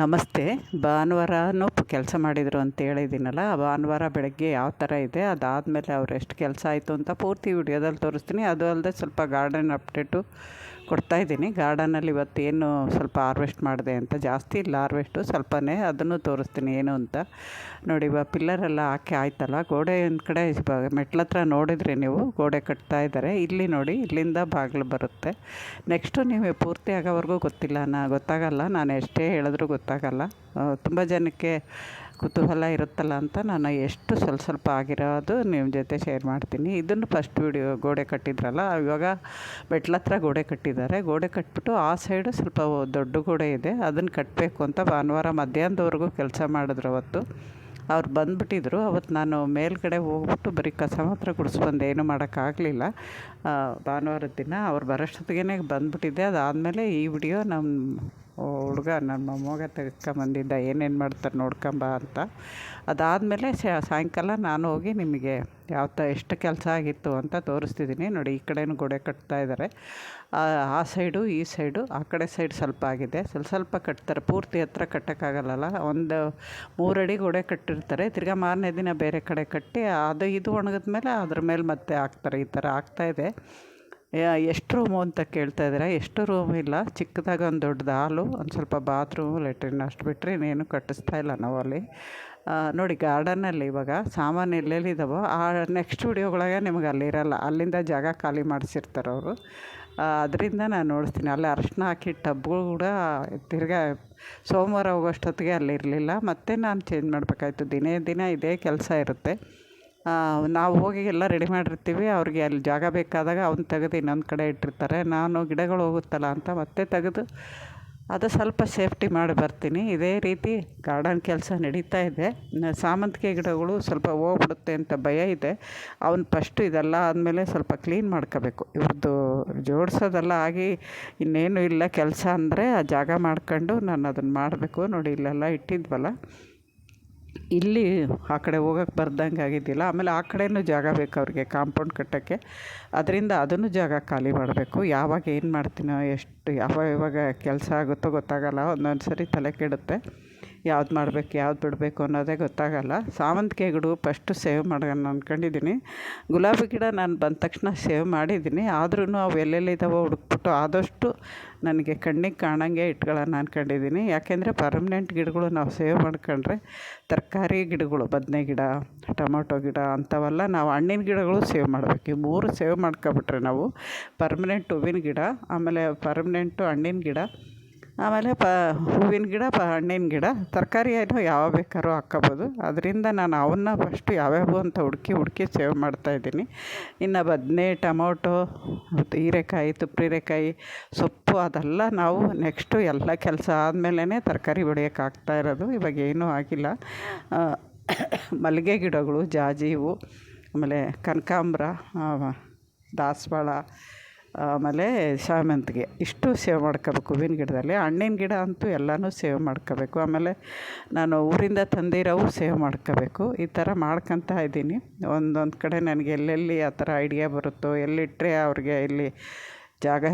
ನಮಸ್ತೆ. ಭಾನುವಾರನೂ ಕೆಲಸ ಮಾಡಿದರು ಅಂತ ಹೇಳಿದ್ದೀನಲ್ಲ, ಆ ಭಾನುವಾರ ಬೆಳಗ್ಗೆ ಯಾವ ಥರ ಇದೆ, ಅದಾದಮೇಲೆ ಅವ್ರು ಎಷ್ಟು ಕೆಲಸ ಆಯಿತು ಅಂತ ಪೂರ್ತಿ ವಿಡಿಯೋದಲ್ಲಿ ತೋರಿಸ್ತೀನಿ. ಅದು ಅಲ್ಲದೆ ಸ್ವಲ್ಪ ಗಾರ್ಡನ್ ಅಪ್ಡೇಟು ಕೊಡ್ತಾಯಿದ್ದೀನಿ ಗಾರ್ಡನಲ್ಲಿ ಇವತ್ತು ಏನು ಸ್ವಲ್ಪ ಹಾರ್ವೆಸ್ಟ್ ಮಾಡಿದೆ ಅಂತ ಜಾಸ್ತಿ ಇಲ್ಲ. ಹಾರ್ವೆಸ್ಟು ಸ್ವಲ್ಪನೇ ಅದನ್ನು ತೋರಿಸ್ತೀನಿ. ಏನು ಅಂತ ನೋಡಿ, ಇವಾಗ ಪಿಲ್ಲರೆಲ್ಲ ಹಾಕಿ ಆಯ್ತಲ್ಲ. ಗೋಡೆ ಒಂದು ಕಡೆ ಮೆಟ್ಲ ಹತ್ರ ನೋಡಿದ್ರಿ ನೀವು ಗೋಡೆ ಕಟ್ತಾ ಇದ್ದಾರೆ. ಇಲ್ಲಿ ನೋಡಿ, ಇಲ್ಲಿಂದ ಬಾಗಿಲು ಬರುತ್ತೆ. ನೆಕ್ಸ್ಟು ನೀವು ಪೂರ್ತಿ ಆಗೋವರೆಗೂ ಗೊತ್ತಿಲ್ಲ. ನಾ ಗೊತ್ತಾಗಲ್ಲ. ನಾನು ಎಷ್ಟೇ ಹೇಳಿದ್ರೂ ಗೊತ್ತಾಗಲ್ಲ. ತುಂಬ ಜನಕ್ಕೆ ಕುತೂಹಲ ಇರುತ್ತಲ್ಲ ಅಂತ ನಾನು ಎಷ್ಟು ಸ್ವಲ್ಪ ಸ್ವಲ್ಪ ಆಗಿರೋದು ನಿಮ್ಮ ಜೊತೆ ಶೇರ್ ಮಾಡ್ತೀನಿ. ಇದನ್ನು ಫಸ್ಟ್ ವಿಡಿಯೋ ಗೋಡೆ ಕಟ್ಟಿದ್ರಲ್ಲ, ಇವಾಗ ಮೆಟ್ಲ ಹತ್ರ ಗೋಡೆ ಕಟ್ಟಿದ್ದಾರೆ. ಗೋಡೆ ಕಟ್ಬಿಟ್ಟು ಆ ಸೈಡು ಸ್ವಲ್ಪ ದೊಡ್ಡ ಗೋಡೆ ಇದೆ. ಅದನ್ನು ಕಟ್ಟಬೇಕು ಅಂತ ಭಾನುವಾರ ಮಧ್ಯಾಹ್ನದವರೆಗೂ ಕೆಲಸ ಮಾಡಿದ್ರು ಅವತ್ತು. ಅವ್ರು ಬಂದುಬಿಟ್ಟಿದ್ರು. ಅವತ್ತು ನಾನು ಮೇಲ್ಗಡೆ ಹೋಗ್ಬಿಟ್ಟು ಬರೀ ಕಸ ಮಾತ್ರ ಗುಡಿಸ್ಬಂದೆ. ಏನೂ ಮಾಡೋಕ್ಕಾಗಲಿಲ್ಲ ಭಾನುವಾರದ ದಿನ ಅವ್ರು ಬರೋಷ್ಟೊತ್ತಿಗೆ ಬಂದುಬಿಟ್ಟಿದ್ದೆ. ಅದಾದಮೇಲೆ ಈ ವಿಡಿಯೋ ನಮ್ಮ ಹುಡುಗ ನನ್ನ ಮೊಮ್ಮಗ ತೆಗೆದ್ಕೊಂಬಂದಿದ್ದ ಏನೇನು ಮಾಡ್ತಾರೆ ನೋಡ್ಕೊಂಬ ಅಂತ. ಅದಾದಮೇಲೆ ಸಾಯಂಕಾಲ ನಾನು ಹೋಗಿ ನಿಮಗೆ ಯಾವ ತ, ಎಷ್ಟು ಕೆಲಸ ಆಗಿತ್ತು ಅಂತ ತೋರಿಸ್ತಿದ್ದೀನಿ. ನೋಡಿ, ಈ ಕಡೆಯೂ ಗೋಡೆ ಕಟ್ತಾ ಇದ್ದಾರೆ. ಆ ಸೈಡು, ಈ ಸೈಡು, ಆ ಕಡೆ ಸೈಡ್ ಸ್ವಲ್ಪ ಆಗಿದೆ. ಸ್ವಲ್ಪ ಸ್ವಲ್ಪ ಕಟ್ತಾರೆ. ಪೂರ್ತಿ ಹತ್ರ ಕಟ್ಟೋಕ್ಕಾಗಲ್ಲ ಒಂದು ಮೂರಡಿ ಗೋಡೆ ಕಟ್ಟಿರ್ತಾರೆ. ತಿರ್ಗಾ ಮಾರನೇ ದಿನ ಬೇರೆ ಕಡೆ ಕಟ್ಟಿ, ಅದು ಇದು ಒಣಗಿದ ಮೇಲೆ ಅದ್ರ ಮೇಲೆ ಮತ್ತೆ ಹಾಕ್ತಾರೆ. ಈ ಥರ ಆಗ್ತಾಯಿದೆ ಎಷ್ಟು ರೂಮು ಅಂತ ಕೇಳ್ತಾ ಇದ್ದೀರಾ? ಎಷ್ಟು ರೂಮ್ ಇಲ್ಲ. ಚಿಕ್ಕದಾಗ ಒಂದು ದೊಡ್ಡದು ಹಾಲು, ಒಂದು ಸ್ವಲ್ಪ ಬಾತ್ರೂಮು ಲೆಟ್ರಿನ್ ಅಷ್ಟು ಬಿಟ್ಟರೆ ಇನ್ನೇನು ಕಟ್ಟಿಸ್ತಾ ಇಲ್ಲ ನಾವು ಅಲ್ಲಿ ನೋಡಿ ಗಾರ್ಡನಲ್ಲಿ ಇವಾಗ ಸಾಮಾನು ಎಲ್ಲೆಲ್ಲಿದ್ದಾವೋ ಆ ನೆಕ್ಸ್ಟ್ ವಿಡಿಯೋಗಳಾಗೆ ನಿಮ್ಗೆ ಅಲ್ಲಿರಲ್ಲ ಅಲ್ಲಿಂದ ಜಾಗ ಖಾಲಿ ಮಾಡಿಸಿರ್ತಾರೆ ಅವರು. ಅದರಿಂದ ನಾನು ನೋಡಿಸ್ತೀನಿ. ಅಲ್ಲಿ ಅರಶಿನ ಹಾಕಿ ಟಬ್ಗಳು ಕೂಡ ತಿರ್ಗಾ ಸೋಮವಾರ ಹೋಗೋಷ್ಟೊತ್ತಿಗೆ ಅಲ್ಲಿರಲಿಲ್ಲ ಮತ್ತೆ ನಾನು ಚೇಂಜ್ ಮಾಡಬೇಕಾಯ್ತು. ದಿನೇ ದಿನ ಇದೇ ಕೆಲಸ ಇರುತ್ತೆ. ನಾವು ಹೋಗಿ ಎಲ್ಲ ರೆಡಿ ಮಾಡಿರ್ತೀವಿ. ಅವ್ರಿಗೆ ಅಲ್ಲಿ ಜಾಗ ಬೇಕಾದಾಗ ಅವ್ನ ತೆಗೆದು ಇನ್ನೊಂದು ಕಡೆ ಇಟ್ಟಿರ್ತಾರೆ. ನಾನು ಗಿಡಗಳು ಹೋಗುತ್ತಲ್ಲ ಅಂತ ಮತ್ತೆ ತೆಗೆದು ಅದು ಸ್ವಲ್ಪ ಸೇಫ್ಟಿ ಮಾಡಿ ಬರ್ತೀನಿ. ಇದೇ ರೀತಿ ಗಾರ್ಡನ್ ಕೆಲಸ ನಡೀತಾ ಇದೆ. ಸಾಮಂತಿಗೆ ಗಿಡಗಳು ಸ್ವಲ್ಪ ಹೋಗ್ಬಿಡುತ್ತೆ ಅಂತ ಭಯ ಇದೆ. ಅವ್ನು ಫಸ್ಟು ಇದೆಲ್ಲ ಆದಮೇಲೆ ಸ್ವಲ್ಪ ಕ್ಲೀನ್ ಮಾಡ್ಕೋಬೇಕು. ಇವ್ರದ್ದು ಜೋಡಿಸೋದೆಲ್ಲ ಆಗಿ ಇನ್ನೇನು ಇಲ್ಲ ಕೆಲಸ ಅಂದರೆ ಆ ಜಾಗ ಮಾಡ್ಕೊಂಡು ನಾನು ಅದನ್ನು ಮಾಡಬೇಕು. ನೋಡಿ ಇಲ್ಲೆಲ್ಲ ಇಟ್ಟಿದ್ವಲ್ಲ. ಇಲ್ಲಿ ಆ ಕಡೆ ಹೋಗಕ್ಕೆ ಬರ್ದಂಗೆ ಆಗಿದ್ದಿಲ್ಲ. ಆಮೇಲೆ ಆ ಕಡೆಯೂ ಜಾಗ ಬೇಕು ಅವ್ರಿಗೆ ಕಾಂಪೌಂಡ್ ಕಟ್ಟೋಕ್ಕೆ. ಅದರಿಂದ ಅದನ್ನು ಜಾಗ ಖಾಲಿ ಮಾಡಬೇಕು. ಯಾವಾಗ ಏನು ಮಾಡ್ತೀನೋ, ಎಷ್ಟು ಯಾವಾಗ ಯಾವಾಗ ಕೆಲಸ ಆಗುತ್ತೋ ಗೊತ್ತಾಗಲ್ಲ. ಒಂದೊಂದು ಸರಿ ತಲೆ ಕೆಡುತ್ತೆ. ಯಾವ್ದು ಮಾಡಬೇಕು, ಯಾವ್ದು ಬಿಡಬೇಕು ಅನ್ನೋದೇ ಗೊತ್ತಾಗಲ್ಲ. ಸಾವಂತಿಗೆ ಗಿಡ ಫಸ್ಟು ಸೇವ್ ಮಾಡೋಣ ಅಂದ್ಕೊಂಡಿದ್ದೀನಿ ಗುಲಾಬಿ ಗಿಡ ನಾನು ಬಂದ ತಕ್ಷಣ ಸೇವ್ ಮಾಡಿದ್ದೀನಿ ಆದ್ರೂ ಅವು ಎಲ್ಲೆಲ್ಲಿದ್ದಾವೋ ಹುಡುಕ್ಬಿಟ್ಟು ಆದಷ್ಟು ನನಗೆ ಕಣ್ಣಿಗೆ ಕಾಣಂಗೆ ಇಟ್ಕೊಳ್ಳೋಣ ಅಂದ್ಕೊಂಡಿದ್ದೀನಿ ಯಾಕೆಂದರೆ ಪರ್ಮನೆಂಟ್ ಗಿಡಗಳು ನಾವು ಸೇವ್ ಮಾಡ್ಕೊಂಡ್ರೆ ತರಕಾರಿ ಗಿಡಗಳು, ಬದನೆ ಗಿಡ, ಟೊಮೊಟೊ ಗಿಡ ಅಂಥವೆಲ್ಲ ನಾವು ಹಣ್ಣಿನ ಗಿಡಗಳು ಸೇವ್ ಮಾಡಬೇಕು. ಈ ಮೂರು ಸೇವ್ ಮಾಡ್ಕೊಬಿಟ್ರೆ ನಾವು ಪರ್ಮನೆಂಟ್ ಹೂವಿನ ಗಿಡ, ಆಮೇಲೆ ಪರ್ಮನೆಂಟು ಹಣ್ಣಿನ ಗಿಡ ಆಮೇಲೆ ಪ ಹೂವಿನ ಗಿಡ, ಪ ಹಣ್ಣಿನ ಗಿಡ, ತರಕಾರಿ ಏನು ಯಾವ ಬೇಕಾದ್ರು ಹಾಕ್ಕೊಬೋದು. ಅದರಿಂದ ನಾನು ಅವನ್ನ ಫಸ್ಟು ಯಾವ್ಯಾವು ಅಂತ ಹುಡುಕಿ ಹುಡುಕಿ ಸೇವ್ ಮಾಡ್ತಾಯಿದ್ದೀನಿ ಇನ್ನು ಬದನೆ, ಟೊಮೊಟೊ, ಮತ್ತು ಹೀರೆಕಾಯಿ, ತುಪ್ರಿರೆಕಾಯಿ, ಸೊಪ್ಪು ಅದೆಲ್ಲ ನಾವು ನೆಕ್ಸ್ಟು ಎಲ್ಲ ಕೆಲಸ ಆದಮೇಲೇ ತರಕಾರಿ ಬೆಳೆಯೋಕೆ ಆಗ್ತಾ ಇರೋದು. ಇವಾಗ ಏನೂ ಆಗಿಲ್ಲ. ಮಲ್ಲಿಗೆ ಗಿಡಗಳು, ಜಾಜಿ ಹೂವು ಆಮೇಲೆ ಕನಕಾಂಬ್ರ ದಾಸವಾಳ ಆಮೇಲೆ ಸೇವಂತಿಗೆ ಇಷ್ಟು ಸೇವ್ ಮಾಡ್ಕೋಬೇಕು ಹೂವಿನ ಗಿಡದಲ್ಲಿ. ಹಣ್ಣಿನ ಗಿಡ ಅಂತೂ ಎಲ್ಲನೂ ಸೇವ್ ಮಾಡ್ಕೋಬೇಕು. ಆಮೇಲೆ ನಾನು ಊರಿಂದ ತಂದಿರೋವು ಸೇವ್ ಮಾಡ್ಕೋಬೇಕು. ಈ ಥರ ಮಾಡ್ಕೊತಾ ಇದ್ದೀನಿ. ಒಂದೊಂದು ಕಡೆ ನನಗೆ ಎಲ್ಲೆಲ್ಲಿ ಆ ಥರ ಐಡಿಯಾ ಬರುತ್ತೋ ಎಲ್ಲಿಟ್ಟರೆ ಅವ್ರಿಗೆ ಇಲ್ಲಿ ಜಾಗ,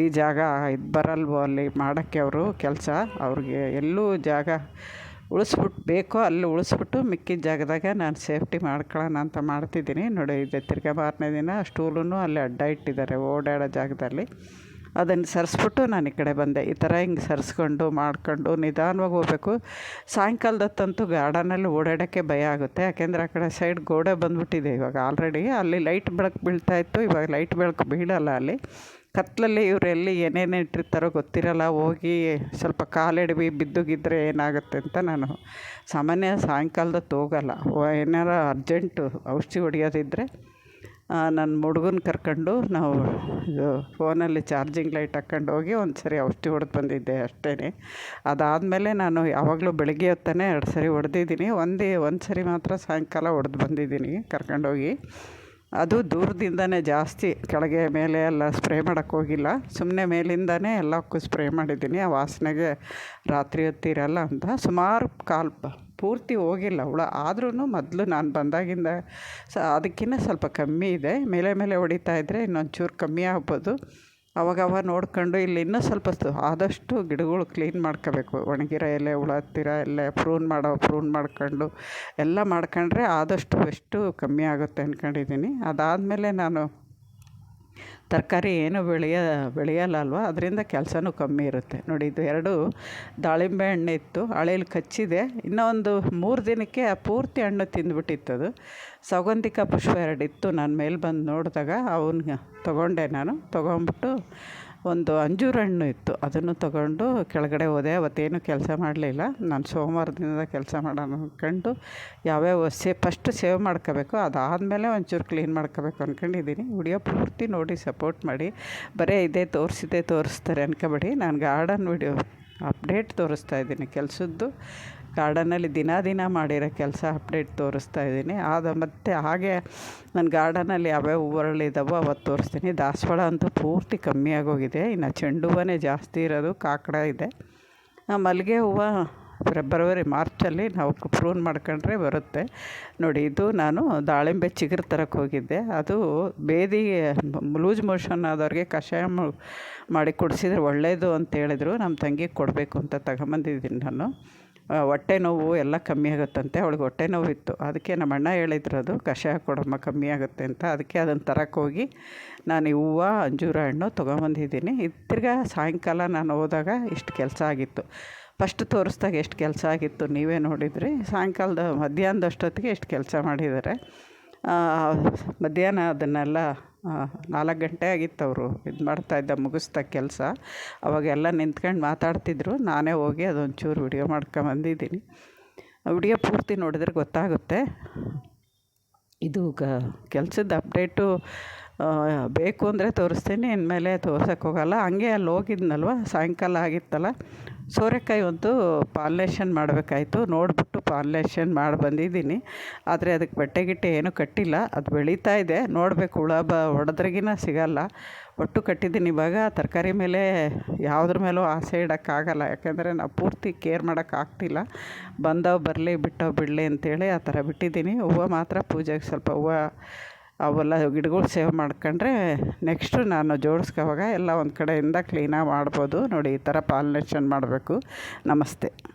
ಈ ಜಾಗ ಇದು ಬರಲ್ವೋ ಅಲ್ಲಿ ಮಾಡೋಕ್ಕೆ ಅವರು ಕೆಲಸ. ಅವ್ರಿಗೆ ಎಲ್ಲೂ ಜಾಗ ಉಳಿಸ್ಬಿಟ್ಟು ಬೇಕೋ ಅಲ್ಲಿ ಉಳಿಸ್ಬಿಟ್ಟು ಮಿಕ್ಕಿದ ಜಾಗದಾಗ ನಾನು ಸೇಫ್ಟಿ ಮಾಡ್ಕೊಳ್ಳೋಣ ಅಂತ ಮಾಡ್ತಿದ್ದೀನಿ. ನೋಡಿ, ಇದು ತಿರ್ಗಾ ಮಾರನೇ ದಿನ ಸ್ಟೂಲೂ ಅಲ್ಲಿ ಅಡ್ಡ ಇಟ್ಟಿದ್ದಾರೆ ಓಡಾಡೋ ಜಾಗದಲ್ಲಿ. ಅದನ್ನು ಸರಿಸ್ಬಿಟ್ಟು ನಾನು ಈ ಕಡೆ ಬಂದೆ. ಈ ಥರ ಹಿಂಗೆ ಸರಿಸ್ಕೊಂಡು ಮಾಡ್ಕೊಂಡು ನಿಧಾನವಾಗಿ ಹೋಗ್ಬೇಕು. ಸಾಯಂಕಾಲದತ್ತಂತೂ ಗಾರ್ಡನಲ್ಲಿ ಓಡಾಡೋಕ್ಕೆ ಭಯ ಆಗುತ್ತೆ. ಯಾಕೆಂದರೆ ಆ ಕಡೆ ಸೈಡ್ ಗೋಡೆ ಬಂದುಬಿಟ್ಟಿದೆ ಇವಾಗ ಆಲ್ರೆಡಿ. ಅಲ್ಲಿ ಲೈಟ್ ಬೆಳಕು ಬೀಳ್ತಾಯಿತ್ತು ಇವಾಗ ಲೈಟ್ ಬೆಳಕು ಬೀಳಲ್ಲ ಅಲ್ಲಿ. ಕತ್ತಲಲ್ಲಿ ಇವ್ರು ಎಲ್ಲಿ ಏನೇನು ಇಟ್ಟಿರ್ತಾರೋ ಗೊತ್ತಿರಲ್ಲ, ಹೋಗಿ ಸ್ವಲ್ಪ ಕಾಲೆಡವಿ ಬಿದ್ದುಗಿದ್ರೆ ಏನಾಗುತ್ತೆ ಅಂತ ನಾನು ಸಾಮಾನ್ಯ ಸಾಯಂಕಾಲದ ಹೋಗಲ್ಲ. ಏನಾರ ಅರ್ಜೆಂಟು ಔಷಧಿ ಹೊಡಿಯೋದಿದ್ದರೆ ನನ್ನ ಹುಡುಗನ ಕರ್ಕೊಂಡು ನಾವು, ಇದು, ಫೋನಲ್ಲಿ ಚಾರ್ಜಿಂಗ್ ಲೈಟ್ ಹಾಕ್ಕೊಂಡು ಹೋಗಿ ಒಂದು ಸರಿ ಔಷಧಿ ಹೊಡೆದು ಬಂದಿದ್ದೆ ಅಷ್ಟೇ ಅದಾದಮೇಲೆ ನಾನು ಯಾವಾಗಲೂ ಬೆಳಗ್ಗೆ ಹೊತ್ತೇ ಎರಡು ಸರಿ ಹೊಡೆದಿದ್ದೀನಿ. ಒಂದೇ ಒಂದು ಸರಿ ಮಾತ್ರ ಸಾಯಂಕಾಲ ಹೊಡೆದು ಬಂದಿದ್ದೀನಿ ಕರ್ಕೊಂಡೋಗಿ. ಅದು ದೂರದಿಂದನೇ ಜಾಸ್ತಿ ಕೆಳಗೆ ಮೇಲೆ ಎಲ್ಲ ಸ್ಪ್ರೇ ಮಾಡೋಕ್ಕೆ ಹೋಗಿಲ್ಲ. ಸುಮ್ಮನೆ ಮೇಲಿಂದನೇ ಎಲ್ಲಕ್ಕೂ ಸ್ಪ್ರೇ ಮಾಡಿದ್ದೀನಿ. ಆ ವಾಸನೆಗೆ ರಾತ್ರಿ ಹೊತ್ತಿರಲ್ಲ ಅಂತ. ಸುಮಾರು ಕಾಲು ಪೂರ್ತಿ ಹೋಗಿಲ್ಲ ಹುಳ ಆದ್ರೂ ಮೊದಲು ನಾನು ಬಂದಾಗಿಂದ ಸ ಅದಕ್ಕಿಂತ ಸ್ವಲ್ಪ ಕಮ್ಮಿ ಇದೆ. ಮೇಲೆ ಮೇಲೆ ಹೊಡಿತಾ ಇದ್ದರೆ ಇನ್ನೊಂಚೂರು ಕಮ್ಮಿ ಆಗ್ಬೋದು. ಅವಾಗವಾಗ ನೋಡ್ಕೊಂಡು ಇಲ್ಲಿ ಇನ್ನೂ ಸ್ವಲ್ಪ ಆದಷ್ಟು ಗಿಡಗಳು ಕ್ಲೀನ್ ಮಾಡ್ಕೋಬೇಕು. ಒಣಗಿರೋ ಎಲೆ ಹುಳ ಹತ್ತಿರ ಎಲೆ, ಪ್ರೂನ್ ಮಾಡೋ, ಪ್ರೂನ್ ಮಾಡ್ಕೊಂಡು ಎಲ್ಲ ಮಾಡ್ಕೊಂಡ್ರೆ ಆದಷ್ಟು ಬೆಸ್ಟು ಕಮ್ಮಿ ಆಗುತ್ತೆ ಅಂದ್ಕೊಂಡಿದ್ದೀನಿ ಅದಾದಮೇಲೆ ನಾನು ತರಕಾರಿ ಏನು ಬೆಳೆಯ ಬೆಳೆಯಲ್ಲ ಅಲ್ವಾ ಅದರಿಂದ ಕೆಲಸನೂ ಕಮ್ಮಿ ಇರುತ್ತೆ. ನೋಡಿ, ಇದು ಎರಡು ದಾಳಿಂಬೆ ಹಣ್ಣು ಇತ್ತು. ಹಳೇಲಿ ಕಚ್ಚಿದೆ. ಇನ್ನೊಂದು ಮೂರು ದಿನಕ್ಕೆ ಆ ಪೂರ್ತಿ ಹಣ್ಣು ತಿಂದ್ಬಿಟ್ಟಿತ್ತು ಅದು. ಸೌಗಂಧಿಕ ಪುಷ್ಪ ಎರಡು ಇತ್ತು. ನಾನು ಮೇಲೆ ಬಂದು ನೋಡಿದಾಗ ಅವನ್ನ ತೊಗೊಂಡೆ ನಾನು. ತೊಗೊಂಬಿಟ್ಟು ಒಂದು ಅಂಜೂರ ಹಣ್ಣು ಇತ್ತು. ಅದನ್ನು ತಗೊಂಡು ಕೆಳಗಡೆ ಹೋದೆ. ಅವತ್ತೇನು ಕೆಲಸ ಮಾಡಲಿಲ್ಲ. ನಾನು ಸೋಮವಾರದಿಂದ ಕೆಲಸ ಮಾಡೋಣ ಅಂದ್ಕೊಂಡು ಯಾವ್ಯಾವ ಸೇ ಫಸ್ಟ್ ಸೇವ್ ಮಾಡ್ಕೋಬೇಕು. ಅದಾದಮೇಲೆ ಒಂಚೂರು ಕ್ಲೀನ್ ಮಾಡ್ಕೋಬೇಕು ಅಂದ್ಕೊಂಡಿದ್ದೀನಿ ವಿಡಿಯೋ ಪೂರ್ತಿ ನೋಡಿ ಸಪೋರ್ಟ್ ಮಾಡಿ. ಬರೀ ಇದೇ ತೋರಿಸಿದೆ ತೋರಿಸ್ತಾರೆ ಅನ್ಕೋಬೇಡಿ. ನಾನು ಗಾರ್ಡನ್ ವಿಡಿಯೋ ಅಪ್ಡೇಟ್ ತೋರಿಸ್ತಾ ಇದ್ದೀನಿ. ಕೆಲಸದ್ದು ಗಾರ್ಡನಲ್ಲಿ ದಿನ ದಿನ ಮಾಡಿರೋ ಕೆಲಸ ಅಪ್ಡೇಟ್ ತೋರಿಸ್ತಾ ಇದ್ದೀನಿ. ಆದ ಮತ್ತು ಹಾಗೆ ನನ್ನ ಗಾರ್ಡನಲ್ಲಿ ಯಾವ್ಯಾವ ಹೂವುಗಳಿದ್ದಾವೋ ಅವತ್ತು ತೋರಿಸ್ತೀನಿ. ದಾಸವಾಳ ಅಂತೂ ಪೂರ್ತಿ ಕಮ್ಮಿಯಾಗೋಗಿದೆ ಇನ್ನು ಚೆಂಡು ಹೂವೇ ಜಾಸ್ತಿ ಇರೋದು ಕಾಕಡ ಇದೆ. ಮಲ್ಲಿಗೆ ಹೂವು ಫೆಬ್ರವರಿ, ಮಾರ್ಚಲ್ಲಿ ನಾವು ಪ್ರೂನ್ ಮಾಡ್ಕೊಂಡ್ರೆ ಬರುತ್ತೆ. ನೋಡಿ, ಇದು ನಾನು ದಾಳಿಂಬೆ ಚಿಗುರು ತರಕ್ಕೆ ಹೋಗಿದ್ದೆ. ಅದು ಬೇದಿ, ಲೂಸ್ ಮೋಷನ್ ಆದವ್ರಿಗೆ ಕಷಾಯ ಮಾಡಿ ಕುಡಿಸಿದ್ರೆ ಒಳ್ಳೆಯದು ಅಂತ ಹೇಳಿದರು. ನಮ್ಮ ತಂಗಿಗೆ ಕೊಡಬೇಕು ಅಂತ ತಗೊಂಬಂದಿದ್ದೀನಿ ನಾನು. ಹೊಟ್ಟೆ ನೋವು ಎಲ್ಲ ಕಮ್ಮಿ ಆಗುತ್ತಂತೆ. ಅವಳಿಗೆ ಹೊಟ್ಟೆ ನೋವಿತ್ತು. ಅದಕ್ಕೆ ನಮ್ಮ ಅಣ್ಣ ಹೇಳಿದ್ರು ಅದು, ಕಷಾಯ ಕೊಡಮ್ಮ, ಕಮ್ಮಿ ಆಗುತ್ತೆ ಅಂತ. ಅದಕ್ಕೆ ಅದನ್ನು ತರಕ್ಕೆ ಹೋಗಿ ನಾನು ಈ ಹೂವು, ಅಂಜೂರ ಹಣ್ಣು ತೊಗೊಂಬಂದಿದ್ದೀನಿ. ಇದು ತಿರ್ಗಾ ಸಾಯಂಕಾಲ ನಾನು ಹೋದಾಗ ಇಷ್ಟು ಕೆಲಸ ಆಗಿತ್ತು. ಫಸ್ಟ್ ತೋರಿಸ್ದಾಗ ಎಷ್ಟು ಕೆಲಸ ಆಗಿತ್ತು ನೀವೇ ನೋಡಿದ್ರಿ. ಸಾಯಂಕಾಲದ ಮಧ್ಯಾಹ್ನದ ಅಷ್ಟೊತ್ತಿಗೆ ಎಷ್ಟು ಕೆಲಸ ಮಾಡಿದ್ದಾರೆ. ಮಧ್ಯಾಹ್ನ ಅದನ್ನೆಲ್ಲ ನಾಲ್ಕು ಗಂಟೆ ಆಗಿತ್ತು ಅವರು ಇದು ಮಾಡ್ತಾಯಿದ್ದ ಮುಗಿಸ್ತಾ ಕೆಲಸ. ಅವಾಗೆಲ್ಲ ನಿಂತ್ಕೊಂಡು ಮಾತಾಡ್ತಿದ್ರು. ನಾನೇ ಹೋಗಿ ಅದೊಂಚೂರು ವಿಡಿಯೋ ಮಾಡ್ಕೊಂಬಂದಿದ್ದೀನಿ ವಿಡಿಯೋ ಪೂರ್ತಿ ನೋಡಿದ್ರೆ ಗೊತ್ತಾಗುತ್ತೆ. ಇದು ಕೆಲಸದ ಅಪ್ಡೇಟು ಬೇಕು ಅಂದರೆ ತೋರಿಸ್ತೀನಿ, ಇನ್ಮೇಲೆ ತೋರ್ಸೋಕ್ಕೆ ಹೋಗಲ್ಲ. ಹಂಗೆ ಅಲ್ಲಿ ಹೋಗಿದ್ನಲ್ವ? ಸಾಯಂಕಾಲ ಆಗಿತ್ತಲ್ಲ? ಸೋರೆಕಾಯಿ ಒಂದು ಪಾಲಿನೇಷನ್ ಮಾಡಬೇಕಾಯ್ತು. ನೋಡಿಬಿಟ್ಟು ಪಾಲಿನೇಷನ್ ಮಾಡಿ ಬಂದಿದ್ದೀನಿ. ಆದರೆ ಅದಕ್ಕೆ ಬಟ್ಟೆ ಗಿಟ್ಟೆ ಏನೂ ಕಟ್ಟಿಲ್ಲ. ಅದು ಬೆಳೀತಾ ಇದೆ. ನೋಡಬೇಕು, ಹುಳ ಬ, ಹೊಡೆದ್ರಿಗಿನ ಸಿಗಲ್ಲ. ಒಟ್ಟು ಕಟ್ಟಿದ್ದೀನಿ. ಇವಾಗ ತರಕಾರಿ ಮೇಲೆ ಯಾವುದ್ರ ಮೇಲೂ ಆಸೆ ಇಡೋಕ್ಕಾಗಲ್ಲ. ಯಾಕೆಂದರೆ ನಾವು ಪೂರ್ತಿ ಕೇರ್ ಮಾಡೋಕ್ಕಾಗ್ತಿಲ್ಲ ಬಂದವು ಬರಲಿ, ಬಿಟ್ಟವು ಬಿಡಲಿ ಅಂತೇಳಿ ಆ ಥರ ಬಿಟ್ಟಿದ್ದೀನಿ. ಹೂವು ಮಾತ್ರ ಪೂಜೆಗೆ ಸ್ವಲ್ಪ ಹೂವು ಅವೆಲ್ಲ ಗಿಡಗಳು ಸೇವ್ ಮಾಡ್ಕೊಂಡ್ರೆ ನೆಕ್ಸ್ಟು ನಾನು ಜೋಡಿಸ್ಕೋವಾಗ ಎಲ್ಲ ಒಂದು ಕಡೆಯಿಂದ ಕ್ಲೀನಾಗಿ ಮಾಡ್ಬೋದು. ನೋಡಿ ಈ ಥರ ಪಾಲಿನೇಷನ್ ಮಾಡಬೇಕು. ನಮಸ್ತೆ.